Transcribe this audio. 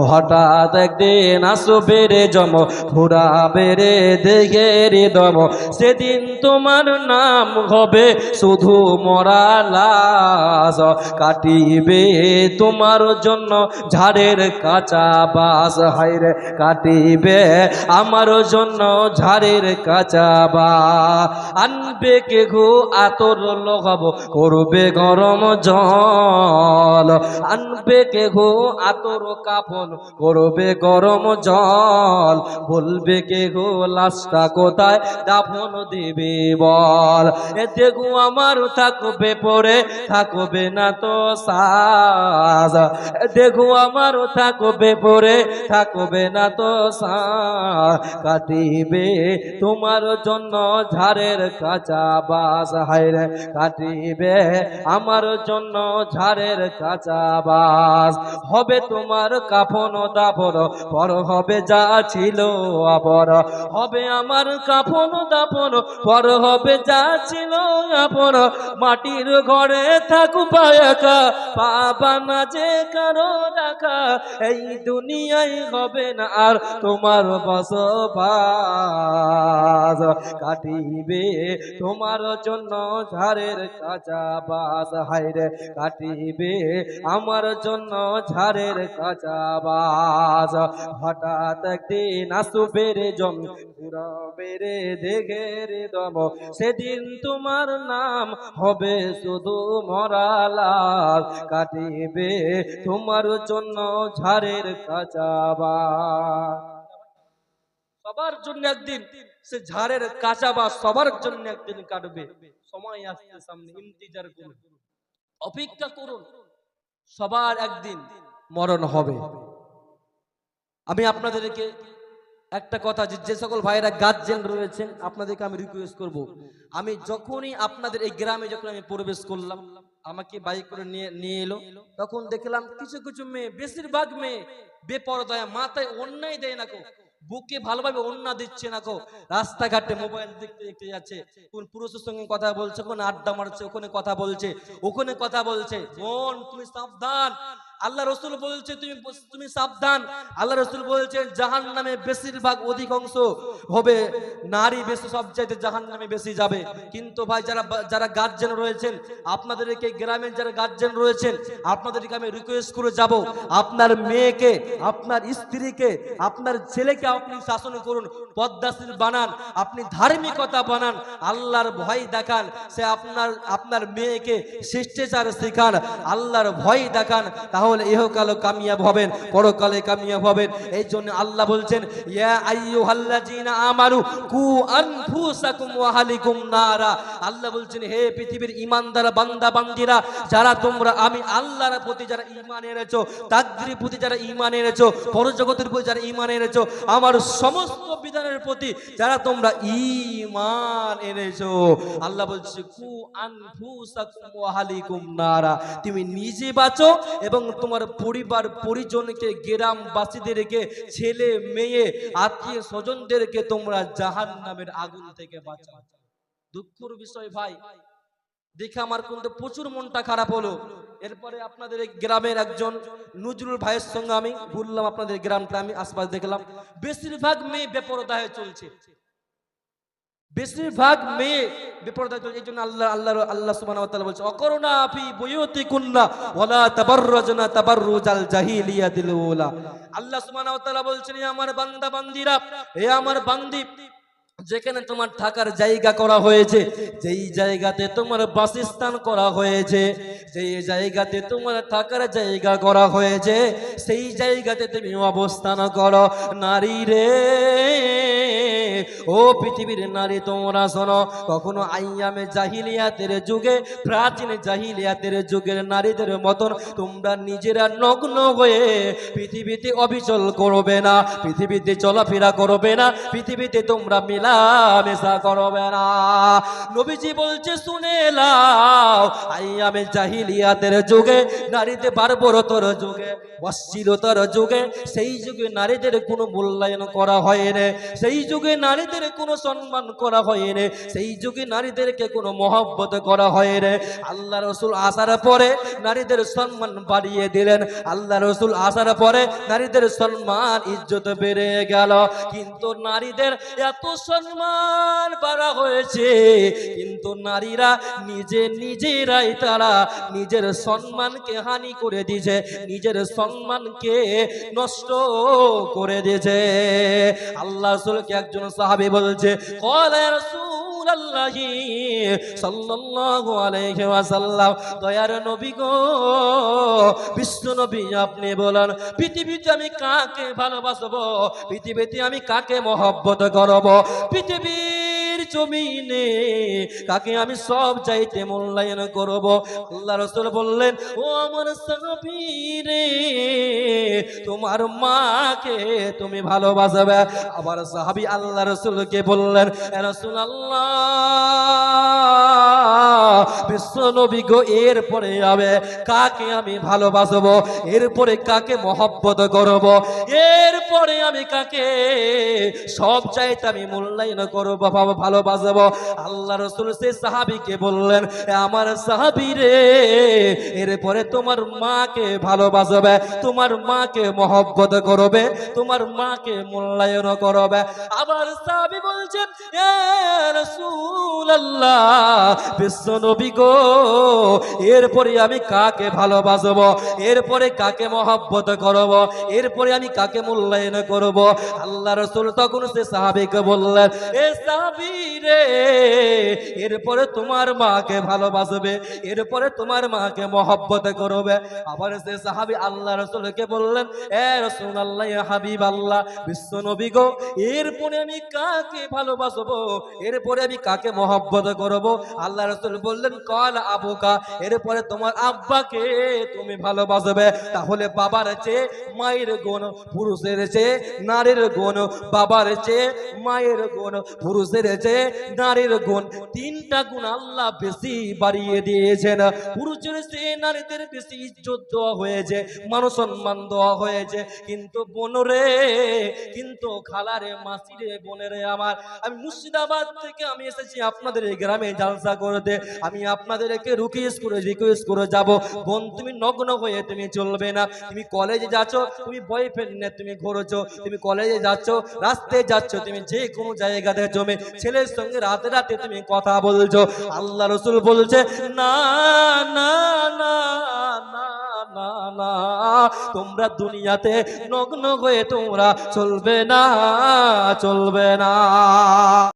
হঠাৎ একদিন আসবে রে জম, ঘুরাবে রে দেখে রে দম। সেদিন তোমার নাম হবে শুধু মরা লাশ। কাটিবে তোমার জন্য ঝাড়ের কাঁচা বাস হাইরে কাটিবে আমার জন্য ঝাড়ের কাঁচা বা আনবে কে ঘু আতর লগাবো, করবে গরম জল। আনবে কে ঘু আতর কাপন করবে গরম জল? বলবে কে ঘু লাশটা কোথায়? দাফন দিবি বল। এ দেখু আমার থাকবে পরে, থাকবে না তো সাজ। দেখু আমার থাকবে পরে, থাকবে না তো সাজ। কাটিবে তোমার জন্য ঝাড়ের কাঁচা বাস। হাইরে কাটিবে আমার জন্য ঝাড়ের কাঁচা বাস। হবে তোমার কাফন দাপর পর হবে যা ছিল আবর। হবে আমার কাফন দাপন পর হবে যা ছিল আপন মাটির ঘরে থাকুবা একা, পাবা না যে কারও রাখা, এই দুনিয়ায় হবে না আর তোমার বসবাস। কাটিবে তোমার জন্য ঝাড়ের কাঁচা বাস হাইরে কাটিবে আমার জন্য ঝাড়ের কাঁচা বাস হঠাৎ একদিন রে জম রে দেখে রে দম। সেদিন তোমার নাম হবে শুধু মরালাল। কাটিবে তোমার জন্য ঝাড়ের কাঁচাবা সবার জন্য একদিন সে ঝাড়ের কাঁচা বা সবার জন্য একদিন কাটবে। সময় আসছে সামনে, ইন্তজার করুন। অপেক্ষা করুন। সবার একদিন মরণ হবে। আমি আপনাদেরকে একটা কথা যে সকল ভাইয়েরা গার্জেন রয়েছেন, আপনাদেরকে আমি রিকোয়েস্ট করব। আমি যখনই আপনাদের এই গ্রামে যখন আমি প্রবেশ করলাম, আমাকে বাইক করে নিয়ে নিয়ে এলো। তখন দেখলাম কিছু কিছু মেয়ে, বেশিরভাগ মেয়ে বেপরদায়, মাথায় অন্যায় দেয় না কো। বুকে ভালোভাবে অন্যা দিচ্ছে না কো। রাস্তাঘাটে মোবাইল দেখতে দেখতে যাচ্ছে। কোন পুরুষের সঙ্গে কথা বলছে ওখানে আড্ডা মারছে, ওখানে কথা বলছে, ওখানে কথা বলছে। বোন, তুমি সাবধান। আল্লাহ রসুল বলছে, তুমি তুমি সাবধান। আল্লাহ রসুল বলছেন জাহান নামে বেশিরভাগ অধিকাংশ হবে, নারী বেশি সব চাইতে জাহান নামে বেশি যাবে। কিন্তু ভাই, যারা যারা গার্জেন রয়েছেন, আপনাদেরকে গ্রামের যারা গার্জেন রয়েছেন, আপনাদেরকে আমি রিকোয়েস্ট করে যাব। আপনার মেয়েকে, আপনার স্ত্রীকে, আপনার ছেলেকে আপনি শাসন করুন পদ্মাশীল বানান, আপনি ধার্মিকতা বানান, আল্লাহর ভয় দেখান, সে আপনার আপনার মেয়েকে শিষ্টাচার শেখান, আল্লাহর ভয় দেখান, তাহলে ইহকালে কামিয়াব হবেন, পরকালে কামিয়াব হবেন। এই জন্য আল্লাহ বলছেন, ইয়া আইয়ুহাল্লাযীনা আমানু কু আনফুসাকুম ওয়া আহলিকুম নারা। আল্লাহ বলছেন, হে পৃথিবীর ঈমানদার বান্দা বান্দিরা, যারা তোমরা, আমি আল্লাহর প্রতি যারা ঈমান এনেছো, তাকদীরের প্রতি যারা ঈমান এনেছো, পরজগতের প্রতি যারা ঈমান এনেছো, আমার সমস্ত বিধানের প্রতি যারা তোমরা ঈমান এনেছো, আল্লাহ বলছে, কু আনফুসাকুম ওয়া আহলিকুম নারা। তুমি নিজে বাঁচো এবং তোমার পরিবার, পরিজনকে গ্রামবাসীদেরকে ছেলে, মেয়ে, আত্মীয় স্বজনদেরকে তোমরা জাহান নামের আগুন থেকে বাঁচাও। দুঃখের বিষয় ভাই, দেখে আমার কিন্তু প্রচুর মনটা খারাপ হলো। এরপরে আপনাদের এই গ্রামের একজন নজরুল ভাইয়ের সঙ্গে আমি ঘুরলাম, আপনাদের গ্রামটা আমি আশপাশ দেখলাম। বেশিরভাগ মেয়ে বেপরদা হয়ে চলছে। বেশিরভাগ মেয়ে বিপর্যয় চলছে। এই জন্য আল্লাহ আল্লাহ আল্লাহ সুবহানাহু ওয়া তাআলা বলছে অকরুণা ফি বুয়ুতিকুন্না ওয়ালা তাবাররাজনা তাবাররুজাল জাহিলিয়াতিল উলা। আল্লাহ সুবহানাহু ওয়া তাআলা বলছেন হে আমার বান্দা, বান্দিরা হে আমার বান্দি, যেখানে তোমার থাকার জায়গা করা হয়েছে, যেই জায়গাতে তোমার বাসস্থান করা হয়েছে, যেই জায়গাতে তোমার থাকার জায়গা করা হয়েছে, সেই জায়গাতে তুমি অবস্থান করো। নারী রে ও পৃথিবীর নারী, তোমরা শোনো, কখনো আইয়ামে জাহিলিয়াতের যুগে, প্রাচীন জাহিলিয়াতের যুগের নারীদের মতন তোমরা নিজেরা নগ্ন হয়ে পৃথিবীতে অবিচল করবে না, পৃথিবীতে চলাফেরা করবে না, পৃথিবীতে তোমরা মেলামেশা করবে না। নবীজি বলছে, শুনে লাও আইয়ামে জাহিলিয়াতের যুগে, নারীতে বারবরতর যুগে, অশ্লীলতার যুগে, সেই যুগে নারীদের কোনো মূল্যায়ন করা হয় না সেই যুগে না নারীদের কোনো সম্মান করা হয়নি সেই যুগে নারীদেরকে কোনো মহব্বত করা হয়নি আল্লাহ রসুল আসার পরে নারীদের সম্মান বাড়িয়ে দিলেন। আল্লাহ রসুল আসার পরে নারীদের সম্মান, ইজ্জত বেড়ে গেল। কিন্তু নারীদের এত সম্মান বাড়া হয়েছে, কিন্তু নারীরা নিজে নিজেরাই তারা নিজের সম্মানকে হানি করে দিয়েছে, নিজের সম্মানকে নষ্ট করে দিয়েছে। আল্লাহ রসুলকে একজন সাহাবি বলছে নবী গো নবী আপনি বলেন, পৃথিবীতে আমি কাকে ভালোবাসবো? পৃথিবীতে আমি কাকে মহব্বত করব? পৃথিবীর জমিনে, কাকে আমি সব চাইতে মূল্যায়ন করব? আল্লাহ রসুল বললেন, ও আমার সাহাবিরে, তোমার মাকে তুমি ভালোবাসবে। আবার সাহাবি আল্লাহ রসুলকে বললেন রসুল আল্লাহ বিশ্ব এরপরে হবে কাকে আমি ভালোবাসবো? এরপরে কাকে মহব্বত করব? এরপরে আমি কাকে সব চাইতে আমি মূল্যায়ন করব আল্লাহ রসুল সে সাহাবিকে বললেন আমার সাহাবি রে, এরপরে তোমার মাকে ভালোবাসবে, তোমার মাকে মহব্বত করবে, তোমার মাকে মূল্যায়ন করবে। আবার সাহাবি বলছেন "এ রাসূলুল্লাহ এরপরে আমি কাকে ভালোবাসবো? এরপরে কাকে মহব্বত করব? এরপরে আমি কাকে মূল্যায়ন করব? আল্লাহ রসুল তখন সে সাহাবিকে বললেন, এ সাহাবি রে, এরপরে তোমার মাকে ভালোবাসবে, এরপরে তোমার মাকে মহব্বত করবে। আবার সে সাহাবি আল্লাহ রসুলকে বললেন, এ রসুল আল্লাহ হাবিব আল্লাহ বিশ্ব নবী গো, এরপরে আমি কাকে ভালোবাসবো? এরপরে আমি কাকে মহব্বত করব? আল্লাহ রসুল বললেন, কল আবুকা। এরপরে তোমার আব্বাকে তুমি ভালোবাসবে। তাহলে বাবার চেয়ে মায়ের গুণ, পুরুষের চেয়ে নারীর গুণ, বাবার চেয়ে মায়ের গুণ, পুরুষের চেয়ে নারীর গুণ। তিনটা গুণ আল্লাহ বেশি বাড়িয়ে দিয়েছেন। পুরুষের চেয়ে নারীদের বেশি ইজ্জত দেওয়া হয়েছে মান সম্মান দেওয়া হয়েছে। কিন্তু বোনরে, কিন্তু খালারে, মাসিরে, বোনেরে আমার আমি মুর্শিদাবাদ থেকে আমি এসেছি আপনাদের এই গ্রামে জালসা করতে। আমি আপনাদেরকে রুকিয়েস করে রিকোয়েস্ট করে যাব। বোন, তুমি নগ্ন হয়ে তুমি চলবে না। তুমি কলেজে যাচ্ছ, তুমি বয়ফ্রেন্ড নিয়ে তুমি ঘুরছো, তুমি কলেজে যাচ্ছ রাস্তায় যাচ্ছ, তুমি যে কোনো জায়গাতে জমে। ছেলের সঙ্গে রাতে রাতে তুমি কথা বলছো। আল্লাহ রসুল বলছে না না না না তোমরা দুনিয়াতে নগ্ন হয়ে তোমরা চলবে না চলবে না।